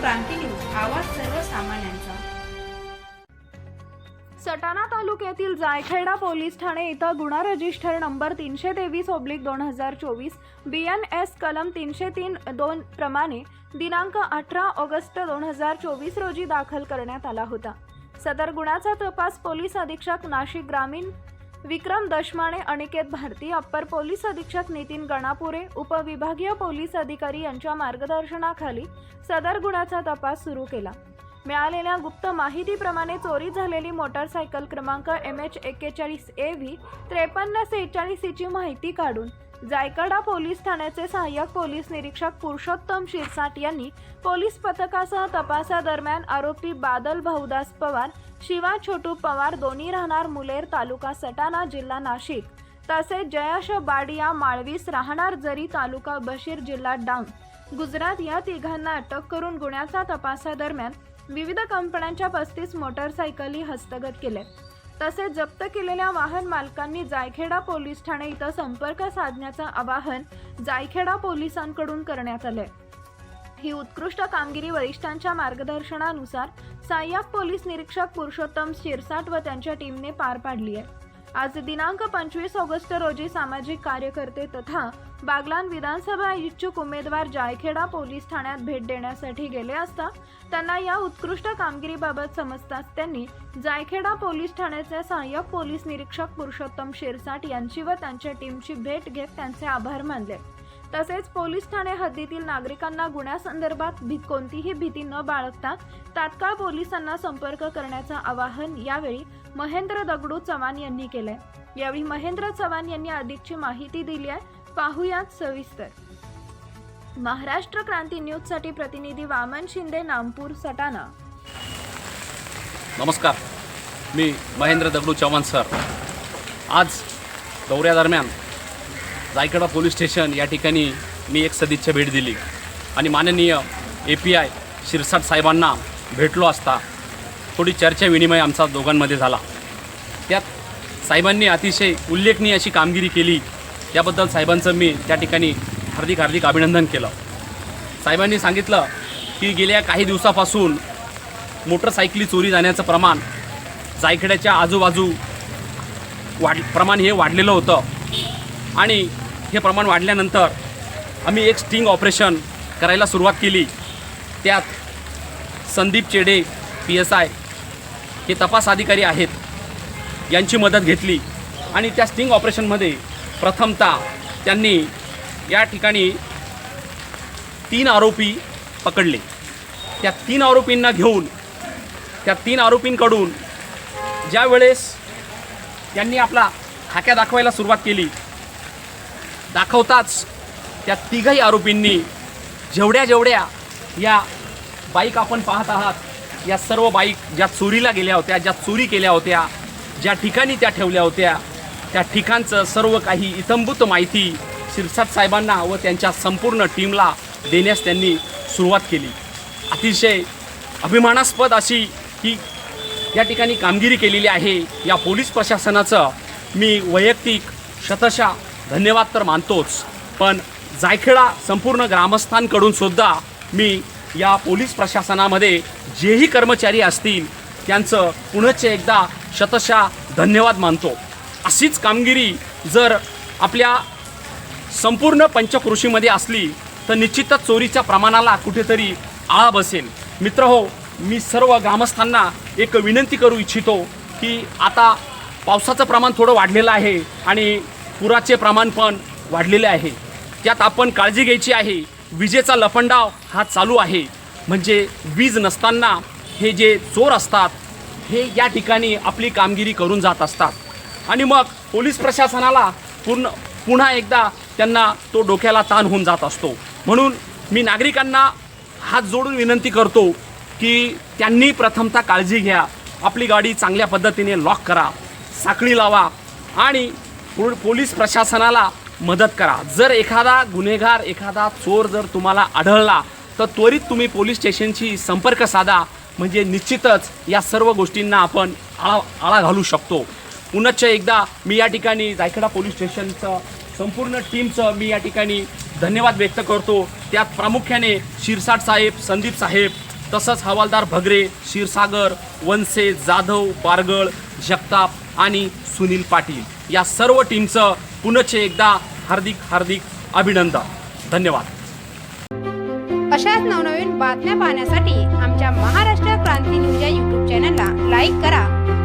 क्रांती news आवाज सर्वसामान्यांचा. सटाणा तालुक्यातील जायखेडा पोलीस ठाणे इथं गुन्हा रजिस्टर नंबर तीनशे तेवीस ओब्लिक दोन हजार चोवीस बी एन एस कलम तीनशे तीन दोन प्रमाणे दिनांक अठरा ऑगस्ट दोन हजार चोवीस रोजी दाखल करण्यात आला होता. सदर गुन्ह्याचा तपास पोलीस अधीक्षक नाशिक ग्रामीण विक्रम दशमाणे अनिकेत भारती अप्पर पोलीस अधीक्षक नितीन गणापुरे उपविभागीय पोलीस अधिकारी यांच्या मार्गदर्शनाखाली सदर गुन्ह्याचा तपास सुरू केला. मिळालेल्या गुप्त माहितीप्रमाणे चोरी झालेली मोटारसायकल क्रमांक एम एच एक्केचाळीस ए व्ही त्रेपन्न सेहेचाळीस ची माहिती काढून जायकडा पोलीस ठाण्याचे सहाय्यक पोलीस निरीक्षक पुरुषोत्तम शिरसाट यांनी पोलीस पथकासह तपासादरम्यान आरोपी बादल भाऊदास पवार शिवा छोटू पवार दोन्ही राहणार मुलेर तालुका सटाणा जिल्हा नाशिक. तसेच जयश बाडिया माळवीस राहणार जरी तालुका बशीर जिल्हा डांग. गुजरात या तिघांना अटक करून गुन्ह्याच्या तपासादरम्यान विविध कंपन्यांच्या पस्तीस मोटरसायकली हस्तगत केल्या. तसेच जप्त केलेल्या वाहन मालकांनी जायखेडा पोलीस ठाणे इथं संपर्क साधण्याचं आवाहन जायखेडा पोलिसांकडून करण्यात आलंय. ही उत्कृष्ट कामगिरी वरिष्ठांच्या मार्गदर्शनानुसार सहाय्यक पोलीस निरीक्षक पुरुषोत्तम शिरसाट व त्यांच्या टीमने पार पाडली आहे. आज दिनांक पंचवीस ऑगस्ट रोजी सामाजिक कार्यकर्ते तथा बागलान विधानसभा इच्छुक उमेदवार जायखेडा पोलीस ठाण्यात भेट देण्यासाठी गेले असता त्यांना या उत्कृष्ट कामगिरीबाबत समजताच त्यांनी जायखेडा पोलीस ठाण्याचे सहाय्यक पोलीस निरीक्षक पुरुषोत्तम शिरसाट यांची व त्यांच्या टीमची भेट घेत त्यांचे आभार मानले. तसेच पोलीस ठाणे हद्दीतील नागरिकांना गुन्ह्यासंदर्भात भी कोणतीही भीती न बाळगता तात्काळ पोलिसांना संपर्क करण्याचं आवाहन यावेळी महेंद्र दगडू चव्हाण यांनी केलंय. यावेळी महेंद्र चव्हाण यांनी अधिकची माहिती दिली आहे. पाहुयात सविस्तर. महाराष्ट्र क्रांती न्यूजसाठी प्रतिनिधी वामन शिंदे नामपूर सटाणा. नमस्कार. मी महेंद्र दगडू चव्हाण सर. आज दौऱ्यादरम्यान जायकडा पोलीस स्टेशन या ठिकाणी मी एक सदिच्छा भेट दिली. आणि माननीय ए पी आय शिरसाट साहेबांना भेटलो असता थोडी चर्चा विनिमय आमचा दोघांमध्ये झाला. त्यात साहेबांनी अतिशय उल्लेखनीय अशी कामगिरी केली त्याबद्दल साहेबांचं मी त्या ठिकाणी हार्दिक हार्दिक अभिनंदन केलं. साहेबांनी सांगितलं की गेल्या काही दिवसापासून मोटरसायकली चोरी जाण्याचं प्रमाण जायखेड्याच्या आजूबाजू वाढ प्रमाण हे वाढलेलं होतं. आणि हे प्रमाण वाढल्यानंतर आम्ही एक स्टिंग ऑपरेशन करायला सुरुवात केली. त्यात संदीप चेडे पी एस आय हे तपास अधिकारी आहेत यांची मदत घेतली. आणि त्या स्टिंग ऑपरेशनमध्ये प्रथमतः त्यांनी या ठिकाणी तीन आरोपी पकडले. त्या तीन आरोपींना घेऊन त्या तीन आरोपींकडून ज्या वेळेस त्यांनी आपला खाक्या दाखवायला सुरुवात केली दाखवताच त्या तिघही आरोपींनी जेवढ्या जेवढ्या या बाईक आपण पाहत आहात या सर्व बाईक ज्या चोरीला गेल्या होत्या ज्या चोरी केल्या होत्या ज्या ठिकाणी त्या ठेवल्या होत्या त्या ठिकाणचं सर्व काही इतंभूत माहिती शिरसाट साहेबांना व त्यांच्या संपूर्ण टीमला देण्यास त्यांनी सुरुवात केली. अतिशय अभिमानास्पद अशी ही या ठिकाणी कामगिरी केलेली आहे. या पोलीस प्रशासनाचं मी वैयक्तिक शतशा धन्यवाद तर मानतोच. पण जायखेडा संपूर्ण ग्रामस्थांकडून सुद्धा मी या पोलीस प्रशासनामध्ये जेही कर्मचारी असतील त्यांचं पुनश्च एकदा शतशा धन्यवाद मानतो. अशीच कामगिरी जर आपल्या संपूर्ण पंचकृषीमध्ये असली तर निश्चितच चोरीच्या प्रमाणाला कुठेतरी आळा बसेल. मित्र हो मी सर्व ग्रामस्थांना एक विनंती करू इच्छितो की आता पावसाचं प्रमाण थोडं वाढलेलं आहे आणि पुराचे प्रमाण पण वाढलेले आहे. त्यात आपण काळजी घ्यायची आहे. विजेचा लफंडाव हा चालू आहे. म्हणजे वीज नसताना हे जे चोर असतात हे या ठिकाणी आपली कामगिरी करून जात असतात. आणि मग पोलीस प्रशासनाला पूर्ण पुन्हा एकदा त्यांना तो डोक्याला ताण होऊन जात असतो. म्हणून मी नागरिकांना हात जोडून विनंती करतो की त्यांनी प्रथमतः काळजी घ्या. आपली गाडी चांगल्या पद्धतीने लॉक करा साखळी लावा आणि पोलीस प्रशासनाला मदत करा. जर एखादा गुन्हेगार एखादा चोर जर तुम्हाला आढळला तर त्वरित तुम्ही पोलीस स्टेशनशी संपर्क साधा. म्हणजे निश्चितच या सर्व गोष्टींना आपण आळा आळा घालू शकतो. पुनश्च एकदा मी या ठिकाणी जायखेडा पोलीस स्टेशनचं संपूर्ण टीमचं मी या ठिकाणी धन्यवाद व्यक्त करतो. त्यात प्रामुख्याने शिरसाट साहेब संदीप साहेब तसंच हवालदार भगरे क्षीरसागर वनसे जाधव बारगळ जगताप आणि सुनील पाटील. या सर्व टीमचं पुनश्च एकदा हार्दिक हार्दिक अभिनंदन. धन्यवाद. अशाच नवनवीन बातम्या पाहण्यासाठी आमच्या महाराष्ट्र क्रांती न्यूज या यूट्यूब चॅनलला लाईक करा.